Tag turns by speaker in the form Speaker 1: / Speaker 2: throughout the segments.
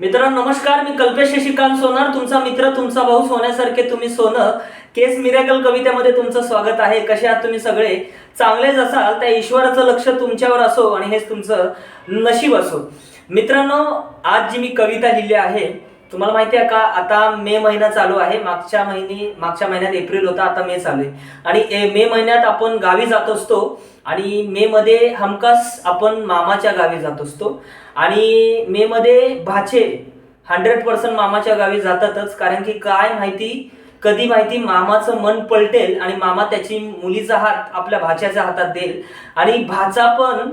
Speaker 1: मित्रांनो नमस्कार मी कल्पेश शशिकांत सोनार. तुमचा मित्र तुमचा भाऊ सोन्यासारखे तुम्ही सोनं. केस मिरॅकल कवितेमध्ये तुमचं स्वागत आहे. कसे आहात तुम्ही सगळे? चांगलेच असाल त्या ईश्वराचं लक्ष तुमच्यावर असो आणि हेच तुमचं नशीब असो. मित्रांनो आज जी मी कविता लिहिली आहे तुम्हाला माहिती आहे का आता मे महिना चालू आहे. मागच्या महिने मागच्या महिन्यात एप्रिल होता आता मे चालू आहे. आणि ए- मे महिन्यात आपण गावी जात असतो आणि मे मध्ये हमखास आपण मामाच्या गावी जात असतो. आणि मे मध्ये भाचे हंड्रेड पर्सेंट मामाच्या गावी जातातच. कारण की काय माहिती कधी माहिती मामाचं मन पलटेल आणि मामा त्याची मुलीचा हात आपल्या भाच्याच्या हातात देईल. आणि भाचा पण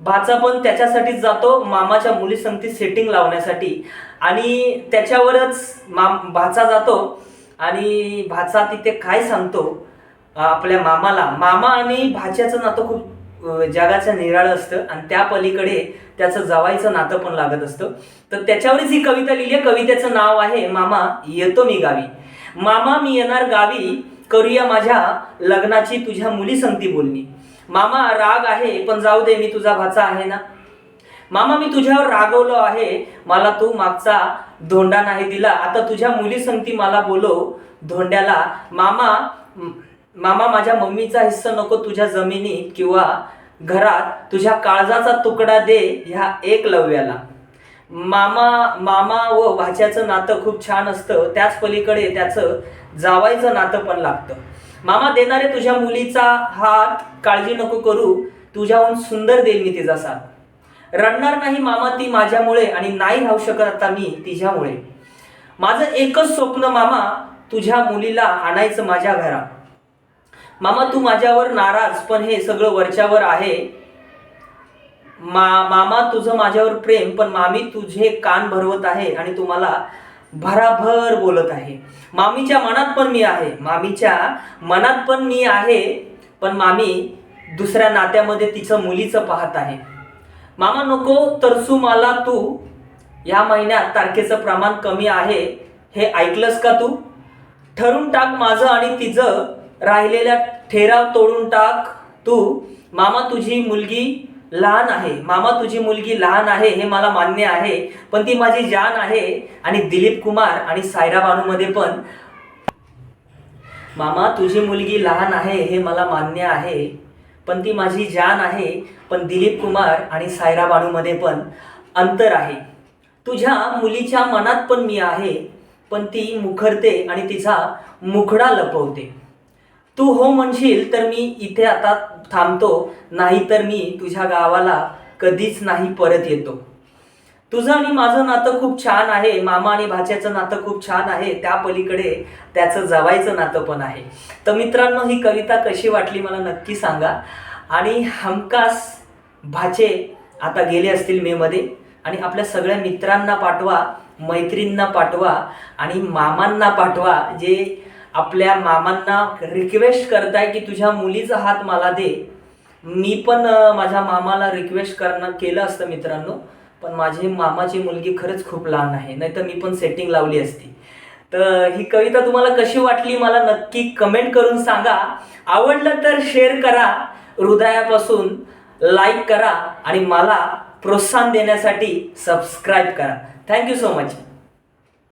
Speaker 1: भाचा पण त्याच्यासाठीच जातो मामाच्या मुलीसंगती सेटिंग लावण्यासाठी. आणि त्याच्यावरच माम भाचा जातो आणि भाचा तिथे काय सांगतो? आपल्या मामाला. मामा आणि भाच्याचं नातं खूप जगाचं निराळं असतं आणि त्या पलीकडे त्याचं जवाईचं नातं पण लागत असतं. तर त्याच्यावरच ही कविता लिहिली आहे. कवितेचं नाव आहे मामा येतो मी गावी. मामा मी येणार गावी. करूया माझ्या लग्नाची तुझ्या मुली संगती बोलणी. मामा राग आहे पण जाऊ दे मी तुझा भाचा आहे ना? मामा मी तुझ्यावर रागवलो आहे. मला तू मागचा धोंडा नाही दिला. आता तुझ्या मुली संगती मला बोलो धोंड्याला. मामा मामा माझ्या मम्मीचा हिस्सा नको तुझ्या जमिनीत किंवा घरात तुझ्या काळजाचा तुकडा दे ह्या एक लव्याला. मामा मामा व भाच्याचं नातं खूप छान असतं. त्याच पलीकडे त्याचं जावायचं नातं पण लागतं. मामा देणारे तुझ्या मुलीचा हात काळजी नको करू तुझ्याहून सुंदर देईल मी तिचा साथ. रडणार नाही मामा ती माझ्यामुळे आणि नाही राहू शकत आता मी तिच्यामुळे. माझं एकच स्वप्न मामा तुझ्या मुलीला आणायचं माझ्या घरा मामा तू माझ्यावर नाराज पण हे सगळं वरच्यावर आहे. मा मामा तुझं माझ्यावर प्रेम पण मामी तुझे कान भरवत आहे आणि तुम्हाला भराभर बोलत आहे. मामीच्या मनात पण मी आहे. मामीच्या मनात पण मी आहे पण मामी दुसऱ्या नात्यामध्ये तिचं मुलीचं पाहत आहे. मामा नको तरसू मला तू. या महिन्यात तारखेचं प्रमाण कमी आहे. हे ऐकलंस का तू? ठरून टाक माझं आणि तिचं राहिलेल्या ठेराव तोडून टाक तू. मामा तुझी मुलगी लहान आहे. मामा तुझी मुलगी लहान आहे हे मला मान्य आहे पण ती माझी जान आहे. आणि दिलीप कुमार आणि सायरा बानूमध्ये पण. मामा तुझी मुलगी लहान आहे हे मला मान्य आहे पण ती माझी जान आहे पण दिलीप कुमार आणि सायरा बानूमध्ये पण अंतर आहे. तुझ्या मुलीच्या मनात पण मी आहे पण ती मुखरते आणि तिचा मुखडा लपवते. तू हो म्हणशील तर मी इथे आता थांबतो नाही तर मी तुझ्या गावाला कधीच नाही परत येतो. तुझं आणि माझं नातं खूप छान आहे मामा आणि भाच्याचं नातं खूप छान आहे त्या पलीकडे त्याचं जवायचं नातं पण आहे. तर मित्रांनो ही कविता कशी वाटली मला नक्की सांगा. आणि हमखास भाचे आता गेले असतील मेमध्ये आणि आपल्या सगळ्या मित्रांना पाठवा मैत्रींना पाठवा आणि मामांना पाठवा जे आपल्या मामांना रिक्वेस्ट करताय की तुझ्या मुलीचा हात मला दे. मी पण माझ्या मामाला रिक्वेस्ट करणं केलं असतं मित्रांनो पण माझी मामाची मुलगी खरंच खूप लहान आहे नाही तर मी पण सेटिंग लावली असती. तर ही कविता तुम्हाला कशी वाटली मला नक्की कमेंट करून सांगा. आवडलं तर शेअर करा हृदयापासून लाईक करा आणि मला प्रोत्साहन देण्यासाठी सबस्क्राईब करा. Thank you so much